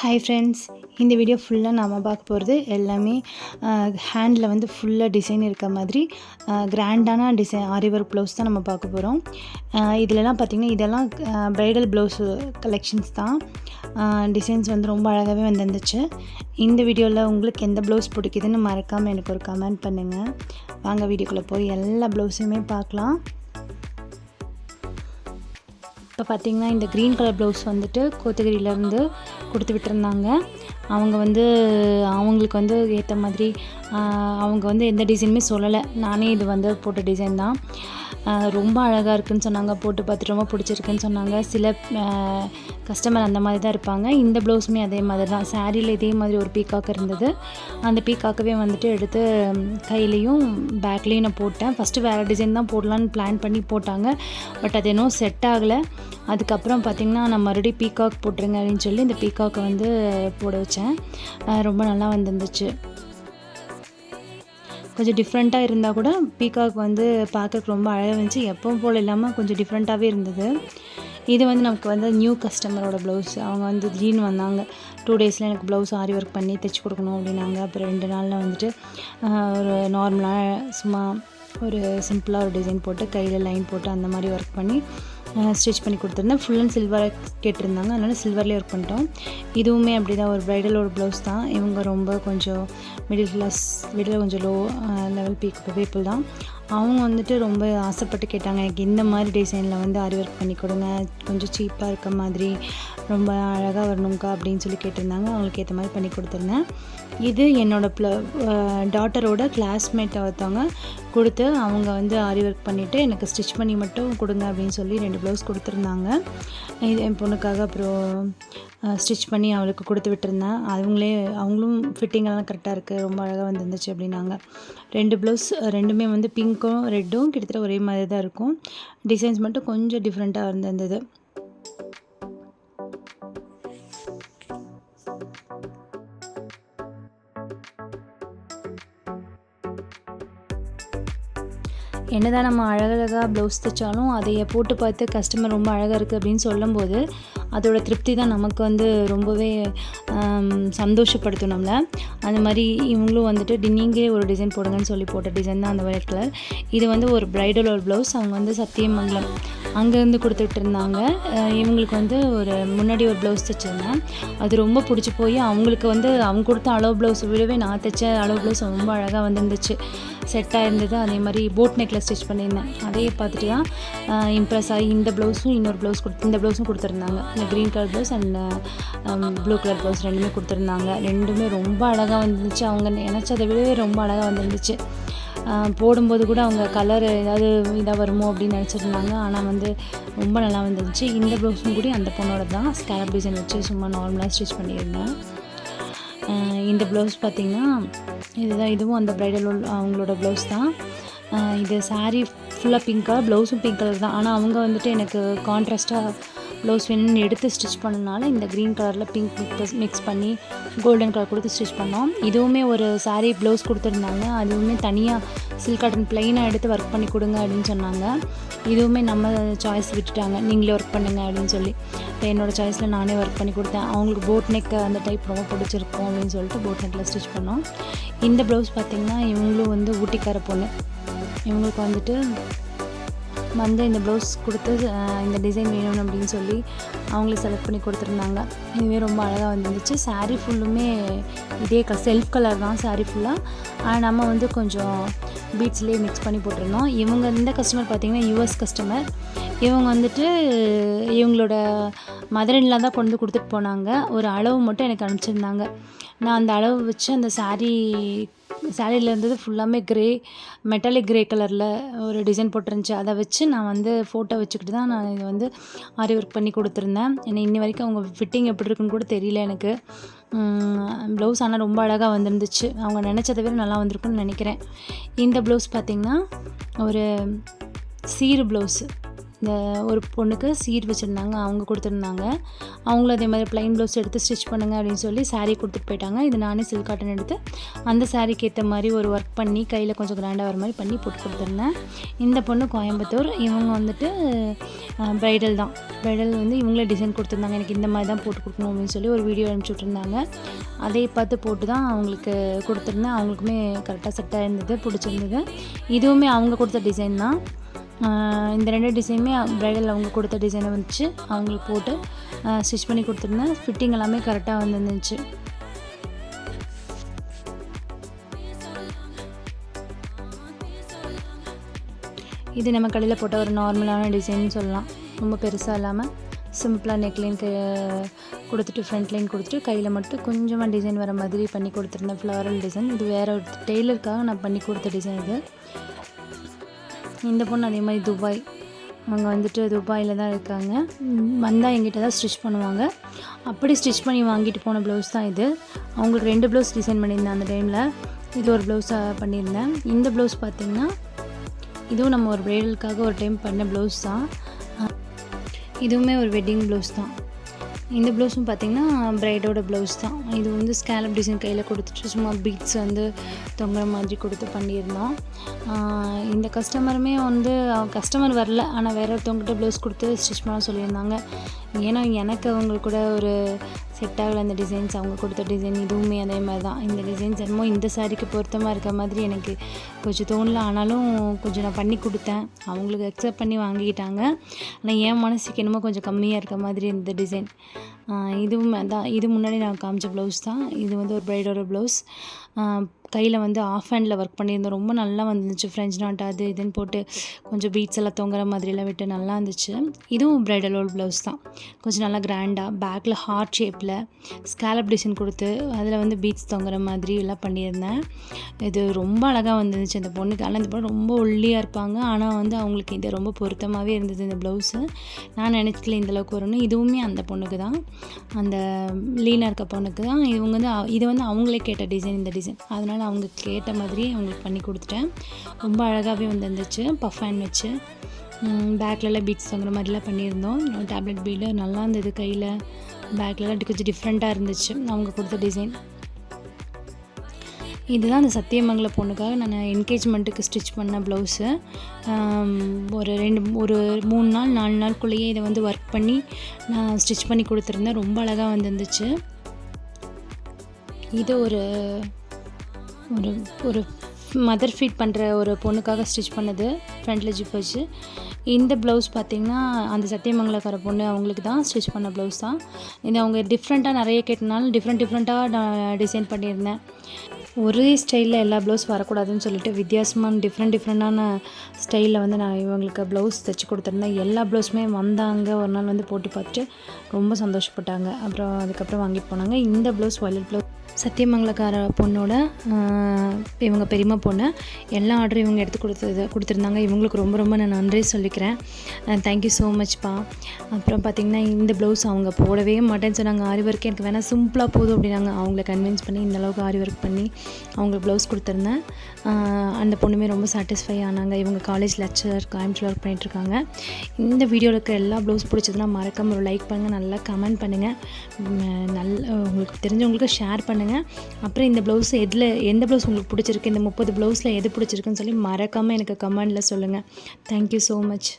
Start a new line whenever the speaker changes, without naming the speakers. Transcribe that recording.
Hi friends இந்த video ஃபுல்லாக நாம் பார்க்க போகிறது எல்லாமே ஹேண்டில் வந்து ஃபுல்லாக டிசைன் இருக்க மாதிரி கிராண்டான டிசைன் ஆரி ஒர்க் ப்ளவுஸ் தான் நம்ம பார்க்க போகிறோம் இதிலலாம் பார்த்திங்கன்னா இதெல்லாம் ப்ரைடல் ப்ளவுஸு கலெக்ஷன்ஸ் தான். டிசைன்ஸ் வந்து ரொம்ப அழகாகவே வந்துருந்துச்சு. இந்த வீடியோவில் உங்களுக்கு எந்த ப்ளவுஸ் பிடிக்குதுன்னு மறக்காமல் எனக்கு ஒரு கமெண்ட் பண்ணுங்கள் வாங்க வீடியோக்குள்ளே போய் எல்லா ப்ளவுஸுமே பார்க்கலாம். இப்போ பார்த்தீங்கன்னா இந்த க்ரீன் கலர் ப்ளவுஸ் வந்துட்டு கோத்தகிரியிலேருந்து கொடுத்து விட்டுருந்தாங்க. அவங்க வந்து அவங்களுக்கு வந்து ஏற்ற மாதிரி அவங்க வந்து எந்த டிசைனுமே சொல்லலை. நானே இது வந்து போட்ட டிசைன் தான். ரொம்ப அழகாக இருக்குதுன்னு சொன்னாங்க போட்டு பார்த்துட்டு ரொம்ப பிடிச்சிருக்குன்னு சொன்னாங்க. சில கஸ்டமர் அந்த மாதிரி தான் இருப்பாங்க. இந்த ப்ளவுஸுமே அதே மாதிரி தான். சாரியில் இதே மாதிரி ஒரு பீக்காக் இருந்தது. அந்த பீக்காக்கவே வந்துட்டு எடுத்து கையிலையும் பேக்லேயும் நான் போட்டேன். ஃபஸ்ட்டு வேறு டிசைன் தான் போடலான்னு பிளான் பண்ணி போட்டாங்க. பட் அது இன்னும் செட் ஆகலை. அதுக்கப்புறம் பார்த்திங்கன்னா நான் மறுபடியும் பீகாக் போட்டுருங்க அப்படின்னு சொல்லி இந்த பீகாக்கை வந்து போட வச்சேன். ரொம்ப நல்லா வந்துருந்துச்சு. கொஞ்சம் டிஃப்ரெண்ட்டாக இருந்தால் கூட பீகாக் வந்து பார்க்கறக்கு ரொம்ப அழகாக இருந்துச்சு. எப்பவும் போல் இல்லாமல் கொஞ்சம் டிஃப்ரெண்ட்டாகவே இருந்தது. இது வந்து நமக்கு வந்து நியூ கஸ்டமரோட ப்ளவுஸ் அவங்க வந்து திடீர்னு வந்தாங்க. டூ டேஸில் எனக்கு ப்ளவுஸ் ஆரி ஒர்க் பண்ணி தைச்சி கொடுக்கணும் அப்படின்னாங்க. அப்புறம் ரெண்டு நாளில் வந்துட்டு ஒரு நார்மலாக சும்மா ஒரு சிம்பிளாக ஒரு டிசைன் போட்டு கையில் லைன் போட்டு அந்த மாதிரி ஒர்க் பண்ணி ஸ்டிச் பண்ணி கொடுத்துருந்தேன். ஃபுல் அண்ட் சில்வர் கேட்டிருந்தாங்க. அதனால் சில்வர்லேயே ஒர்க் பண்ணிட்டோம். இதுவுமே அப்படி தான் ஒரு ப்ரைடல் ஒரு ப்ளவுஸ் தான். இவங்க ரொம்ப கொஞ்சம் மிடில் கிளாஸ் மிடில் கொஞ்சம் லோ லெவல் பீக் பீப்புள் தான். அவங்க வந்துட்டு ரொம்ப ஆசைப்பட்டு கேட்டாங்க எனக்கு இந்த மாதிரி டிசைனில் வந்து ஆரி ஒர்க் பண்ணி கொடுங்க கொஞ்சம் சீப்பாக இருக்க மாதிரி ரொம்ப அழகாக வரணுங்க்கா அப்படின்னு சொல்லி கேட்டிருந்தாங்க. அவங்களுக்கு ஏற்ற மாதிரி பண்ணி கொடுத்துருந்தேன். இது என்னோடய ப்ள டாட்டரோட கிளாஸ்மேட்டை ஒருத்தவங்க கொடுத்து அவங்க வந்து ஆரி ஒர்க் பண்ணிவிட்டு எனக்கு ஸ்டிச் பண்ணி மட்டும் கொடுங்க அப்படின்னு சொல்லி ரெண்டு ப்ளவுஸ் கொடுத்துருந்தாங்க. இது என் பொண்ணுக்காக அப்புறம் ஸ்டிச் பண்ணி அவளுக்கு கொடுத்து விட்டுருந்தேன். அவங்களே அவங்களும் ஃபிட்டிங்கெல்லாம் கரெக்டாக இருக்குது ரொம்ப அழகாக வந்துருந்துச்சு அப்படின்னாங்க. ரெண்டு ப்ளவுஸ் ரெண்டுமே வந்து பிங்க் பிங்க்கும் ரெட்டும் கிட்டத்தட்ட ஒரே மாதிரி தான் இருக்கும். டிசைன்ஸ் மட்டும் கொஞ்சம் டிஃப்ரெண்ட்டாக இருந்திருந்தது. என்னதான் நம்ம அழகழகாக ப்ளவுஸ் தைச்சாலும் அதையை போட்டு பார்த்து கஸ்டமர் ரொம்ப அழகாக இருக்குது அப்படின்னு சொல்லும்போது அதோட திருப்தி தான் நமக்கு வந்து ரொம்பவே சந்தோஷப்படுத்தும் நம்மளை. அந்த மாதிரி இவங்களும் வந்துட்டு நீங்களே ஒரு டிசைன் போடுங்கன்னு சொல்லி போட்ட டிசைன் தான் அந்த ஒயிட் கலர் இது வந்து ஒரு ப்ரைடல் ஒரு ப்ளவுஸ் அவங்க வந்து சத்தியமங்கலம் அங்கேருந்து கொடுத்துட்டு இருந்தாங்க. இவங்களுக்கு வந்து ஒரு முன்னாடி ஒரு ப்ளவுஸ் தைச்சிருந்தேன். அது ரொம்ப பிடிச்சி போய் அவங்களுக்கு வந்து அவங்க கொடுத்த அளவு ப்ளவுஸ் விடவே நான் தைச்ச அளவு ப்ளவுஸ் ரொம்ப அழகாக வந்துருந்துச்சு. செட்டாக இருந்தது. அதே மாதிரி போட் நெக்லஸ் நெக்கில் ஸ்டிச் பண்ணியிருந்தேன். அதையே பார்த்துட்டு தான் இம்ப்ரெஸ் ஆகி இந்த ப்ளவுஸும் இன்னொரு ப்ளவுஸ் கொடுத்து இந்த ப்ளவுஸும் கொடுத்துருந்தாங்க. இந்த green colour blouse and blue colour blouse ரெண்டுமே கொடுத்துருந்தாங்க. ரெண்டுமே ரொம்ப அழகாக வந்துருந்துச்சு. அவங்க நினச்சதை விடவே ரொம்ப அழகாக வந்துருந்துச்சு. போடும்போது கூட அவங்க கலர் ஏதாவது இதாக வருமோ அப்படின்னு நினச்சிருந்தாங்க. ஆனால் வந்து ரொம்ப நல்லா வந்துருந்துச்சு. இந்த ப்ளவுஸும் கூட அந்த பொண்ணோட தான். ஸ்கேலப் டிசைன் வச்சு சும்மா நார்மலாக ஸ்டிச் பண்ணியிருந்தேன். இந்த ப்ளவுஸ் பார்த்திங்கன்னா இதுதான் இதுவும் அந்த ப்ரைடல் அவங்களோட ப்ளவுஸ் தான். இது சாரீ ஃபுல்லாக பிங்க் கலர் ப்ளவுஸும் பிங்க் கலர் தான். ஆனால் அவங்க வந்துட்டு எனக்கு கான்ட்ராஸ்ட்டாக ப்ளவுஸ் வேணும்னு எடுத்து ஸ்டிச் பண்ணனால இந்த க்ரீன் கலரில் பிங்க் மிக்ஸ் மிக்ஸ் பண்ணி கோல்டன் கலர் கொடுத்து ஸ்டிச் பண்ணோம். இதுவுமே ஒரு சாரீ ப்ளவுஸ் கொடுத்துருந்தாங்க. அதுவுமே தனியாக சில்க் காட்டன் ப்ளைனாக எடுத்து ஒர்க் பண்ணி கொடுங்க அப்படின்னு சொன்னாங்க. இதுவுமே நம்ம சாய்ஸ் விட்டுட்டாங்க. நீங்களே ஒர்க் பண்ணுங்கள் அப்படின்னு சொல்லி. இப்போ என்னோடய சாய்ஸில் நானே ஒர்க் பண்ணி கொடுத்தேன். அவங்களுக்கு போட் நெக் அந்த டைப் ரொம்ப பிடிச்சிருக்கும் அப்படின்னு சொல்லிட்டு போட் நெக்கில் ஸ்டிச் பண்ணோம். இந்த ப்ளவுஸ் பார்த்திங்கன்னா இவங்களும் வந்து ஊட்டிக்கார பொண்ணு. இவங்களுக்கு வந்துட்டு வந்து இந்த ப்ளவுஸ் கொடுத்து இந்த டிசைன் வேணும் அப்படின்னு சொல்லி அவங்களே செலக்ட் பண்ணி கொடுத்துருந்தாங்க. இதுவே ரொம்ப அழகாக வந்துருந்துச்சு. சாரீ ஃபுல்லுமே இதே க செல்ஃப் கலர் தான் சாரீ ஃபுல்லாக ஆனால் நம்ம வந்து கொஞ்சம் பீட்ஸ்லேயே மிக்ஸ் பண்ணி போட்டிருந்தோம். இவங்க இந்த கஸ்டமர் பார்த்திங்கன்னா யூஎஸ் கஸ்டமர் இவங்க வந்துட்டு இவங்களோட மதுரையில் தான் கொண்டு கொடுத்துட்டு போனாங்க. ஒரு அளவு மட்டும் எனக்கு அனுப்பிச்சிருந்தாங்க. நான் அந்த அளவு வச்சு அந்த சாரீ சேலரியில் இருந்தது ஃபுல்லாமே க்ரே மெட்டாலிக் க்ரே கலரில் ஒரு டிசைன் போட்டிருந்துச்சி. அதை வச்சு நான் வந்து ஃபோட்டோ வச்சுக்கிட்டு தான் நான் இது வந்து ஆரி ஒர்க் பண்ணி கொடுத்துருந்தேன். ஏன்னா இன்னி வரைக்கும் அவங்க ஃபிட்டிங் எப்படி இருக்குன்னு கூட தெரியல எனக்கு. ப்ளவுஸ் ஆனால் ரொம்ப அழகாக வந்துருந்துச்சு. அவங்க நினச்சதை விட நல்லா வந்திருக்குன்னு நினைக்கிறேன். இந்த ப்ளவுஸ் பார்த்திங்கன்னா ஒரு சீரு ப்ளவுஸு இந்த ஒரு பொண்ணுக்கு சீட் வச்சுருந்தாங்க அவங்க கொடுத்துருந்தாங்க. அவங்களும் அதே மாதிரி ப்ளைன் ப்ளவுஸ் எடுத்து ஸ்டிச் பண்ணுங்க அப்படின்னு சொல்லி சாரீ கொடுத்துட்டு போயிட்டாங்க. இது நானே சில்க் காட்டன் எடுத்து அந்த சாரீக்கு ஏற்ற மாதிரி ஒரு ஒர்க் பண்ணி கையில் கொஞ்சம் கிராண்டாக வர மாதிரி பண்ணி போட்டு கொடுத்துருந்தேன். இந்த பொண்ணு கோயம்புத்தூர். இவங்க வந்துட்டு ப்ரைடல் தான். ப்ரைடல் வந்து இவங்களே டிசைன் கொடுத்துருந்தாங்க. எனக்கு இந்த மாதிரி தான் போட்டு கொடுக்கணும் அப்படின்னு சொல்லி ஒரு வீடியோ அனுப்பிச்சி விட்ருந்தாங்க அதை பார்த்து போட்டு தான் அவங்களுக்கு கொடுத்துருந்தேன். அவங்களுக்குமே கரெக்டாக செட்டாக இருந்தது பிடிச்சிருந்தது. இதுவுமே அவங்க கொடுத்த டிசைன் தான். இந்த ரெண்டு டிசைனுமே ப்ரைடல் அவங்க கொடுத்த டிசைனை வச்சு அவங்களுக்கு போட்டு ஸ்டிச் பண்ணி கொடுத்துருந்தேன். ஃபிட்டிங் எல்லாமே கரெக்டாக வந்துருந்துச்சு. இது நம்ம கடையில் போட்ட ஒரு நார்மலான டிசைன் சொல்லலாம். ரொம்ப பெருசாக இல்லாமல் சிம்பிளாக நெக்லைன் கொடுத்துட்டு ஃப்ரண்ட் லைன் கொடுத்துட்டு கையில் மட்டும் கொஞ்சமாக டிசைன் வர மாதிரி பண்ணி கொடுத்துருந்தேன். ஃப்ளவரல் டிசைன் இது வேறு ஒரு டெய்லருக்காக நான் பண்ணி கொடுத்த டிசைன் இது. இந்த பொண்ணு அதே மாதிரி துபாய். அவங்க வந்துட்டு துபாயில் தான் இருக்காங்க. வந்தால் எங்கிட்ட தான் ஸ்டிச் பண்ணுவாங்க. அப்படி ஸ்டிச் பண்ணி வாங்கிட்டு போன ப்ளவுஸ் தான் இது. அவங்களுக்கு ரெண்டு ப்ளவுஸ் டிசைன் பண்ணியிருந்தேன் அந்த டைமில் இது ஒரு ப்ளவுஸாக பண்ணியிருந்தேன். இந்த ப்ளவுஸ் பார்த்திங்கன்னா இதுவும் நம்ம ஒரு ப்ரைடலுக்காக ஒரு டைம் பண்ண ப்ளவுஸ் தான். இதுவுமே ஒரு வெட்டிங் ப்ளவுஸ் தான். இந்த ப்ளவுஸும் பார்த்திங்கன்னா ப்ரைடோட ப்ளவுஸ் தான். இது வந்து ஸ்கேலப் டிசைன் கையில் கொடுத்துட்டு சும்மா பீட்ஸ் வந்து தொங்குற மாதிரி கொடுத்து பண்ணியிருந்தோம். இந்த கஸ்டமருமே வந்து கஸ்டமர் வரல. ஆனால் வேற ஒருத்தவங்ககிட்ட ப்ளவுஸ் கொடுத்து ஸ்டிச் பண்ண சொல்லியிருந்தாங்க. ஏன்னா எனக்கு அவங்க கூட ஒரு செட் ஆகலை அந்த டிசைன்ஸ் அவங்க கொடுத்த டிசைன் இதுவுமே அதே மாதிரி தான் இந்த டிசைன்ஸ் என்னமோ இந்த சாரிக்கு பொருத்தமாக இருக்க மாதிரி எனக்கு கொஞ்சம் தோணல. ஆனாலும் கொஞ்சம் நான் பண்ணி கொடுத்தேன். அவங்களுக்கு அக்செப்ட் பண்ணி வாங்கிக்கிட்டாங்க. ஆனால் என் மனசுக்கு என்னமோ கொஞ்சம் கம்மியாக இருக்க மாதிரி இந்த டிசைன் இதுவும் அதான். இது முன்னாடி நான் காமிச்ச ப்ளவுஸ் தான். இது வந்து ஒரு ப்ரைடோட ப்ளவுஸ் கையில் வந்து ஆஃப் ஹேண்டில் ஒர்க் பண்ணியிருந்தேன் ரொம்ப நல்லா வந்துருந்துச்சு ஃப்ரெஞ்ச் நாட் அது இதுன்னு போட்டு கொஞ்சம் பீட்ஸ் எல்லாம் தொங்குற மாதிரிலாம் விட்டு நல்லா இருந்துச்சு. இதுவும் ப்ரைடல் ஓல் ப்ளவுஸ் தான். கொஞ்சம் நல்லா கிராண்டாக பேக்கில் ஹார்ட் ஷேப்பில் ஸ்கேலப் டிசைன் கொடுத்து அதில் வந்து பீட்ஸ் தொங்குற மாதிரி எல்லாம் பண்ணியிருந்தேன். இது ரொம்ப அழகாக வந்துருந்துச்சு அந்த பொண்ணுக்கு ஆனால் இந்த பொண்ணு ரொம்ப ஒல்லியாக இருப்பாங்க. ஆனால் வந்து அவங்களுக்கு இது ரொம்ப பொருத்தமாகவே இருந்தது இந்த ப்ளவுஸு நான் நினச்சிக்கல இந்தளவுக்கு வரணும் இதுவுமே அந்த பொண்ணுக்கு தான். அந்த லீனாக இருக்க பொண்ணுக்கு தான். இவங்க வந்து இது வந்து அவங்களே கேட்ட டிசைன் இந்த டிசைன் அதனால் அவங்க கேட்ட மாதிரி அவங்களுக்கு பண்ணி கொடுத்துட்டேன். ரொம்ப அழகாகவே வந்துருந்துச்சு. பஃப் ஹேண்ட் வச்சு பேக்லலாம் பீட்ஸ் வாங்குற மாதிரிலாம் பண்ணியிருந்தோம். டேப்லெட் பீடு நல்லா இருந்தது கையில். பேக்லலாம் கொஞ்சம் டிஃப்ரெண்ட்டாக இருந்துச்சு. அவங்க கொடுத்த டிசைன் இதுதான் அந்த சத்தியமங்கல பொண்ணுக்காக நான் என்கேஜ்மெண்ட்டுக்கு ஸ்டிச் பண்ண ப்ளவுஸு ஒரு ரெண்டு ஒரு மூணு நாள் நாலு நாளுக்குள்ளேயே இதை வந்து ஒர்க் பண்ணி நான் ஸ்டிச் பண்ணி கொடுத்துருந்தேன். ரொம்ப அழகாக வந்துருந்துச்சு. இது ஒரு ஒரு ஒரு மதர் ஃபீட் பண்ணுற ஒரு பொண்ணுக்காக ஸ்டிச் பண்ணது. ஃப்ரண்ட்டில் ஜிப் வச்சு இந்த ப்ளவுஸ் பார்த்திங்கன்னா அந்த சத்தியமங்கலக்கார பொண்ணு அவங்களுக்கு தான் ஸ்டிச் பண்ண ப்ளவுஸ் தான். இது அவங்க டிஃப்ரெண்ட்டாக நிறைய கேட்டனாலும் டிஃப்ரெண்ட் டிஃப்ரெண்ட்டாக நான் டிசைன் பண்ணியிருந்தேன். ஒரே ஸ்டைலில் எல்லா ப்ளவுஸ் வரக்கூடாதுன்னு சொல்லிட்டு வித்தியாசமான டிஃப்ரெண்ட் டிஃப்ரெண்ட்டான ஸ்டைலில் வந்து நான் இவங்களுக்கு ப்ளவுஸ் தைச்சி கொடுத்துருந்தேன். எல்லா ப்ளவுஸுமே வந்தாங்க. ஒரு நாள் வந்து போட்டு பார்த்துட்டு ரொம்ப சந்தோஷப்பட்டாங்க. அப்புறம் அதுக்கப்புறம் வாங்கிட்டு போனாங்க. இந்த ப்ளவுஸ் வயலட் ப்ளவுஸ் சத்தியமங்கலக்கார பொண்ணோட இவங்க பெரியம்மா பொண்ணு எல்லா ஆர்டரும் இவங்க எடுத்து கொடுத்தது கொடுத்துருந்தாங்க. இவங்களுக்கு ரொம்ப ரொம்ப நான் நன்றி சொல்லிக்கிறேன். தேங்க்யூ ஸோ மச்ப்பா அப்புறம் பார்த்திங்கன்னா இந்த ப்ளவுஸ் அவங்க போடவே மாட்டேன்னு சொன்னாங்க. ஆரி ஒர்க் எனக்கு வேணால் சிம்பிளாக போதும் அப்படின்னாங்க. அவங்கள கன்வின்ஸ் பண்ணி இந்த அளவுக்கு ஆரி ஒர்க் பண்ணி அவங்களுக்கு ப்ளவுஸ் கொடுத்துருந்தேன். அந்த பொண்ணுமே ரொம்ப சாட்டிஸ்ஃபை ஆனாங்க. இவங்க காலேஜ் லெக்சர் கோயம்புத்தூர் ஒர்க் பண்ணிகிட்ருக்காங்க இந்த வீடியோவில் இருக்க எல்லா ப்ளவுஸ் பிடிச்சதுன்னா மறக்காமல் ஒரு லைக் பண்ணுங்கள் நல்லா கமெண்ட் பண்ணுங்கள் நல்ல உங்களுக்கு தெரிஞ்சவங்களுக்கு ஷேர் பண்ணுங்கள் அப்புறம் இந்த ப்ளவுஸ் எதில் எந்த ப்ளவுஸ் உங்களுக்கு பிடிச்சிருக்கு இந்த முப்பது ப்ளவுஸில் எது பிடிச்சிருக்குன்னு சொல்லி மறக்காமல் எனக்கு கமெண்டில் சொல்லுங்கள் தேங்க்யூ ஸோ மச்